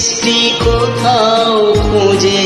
দেশটি কোথাও খুঁজে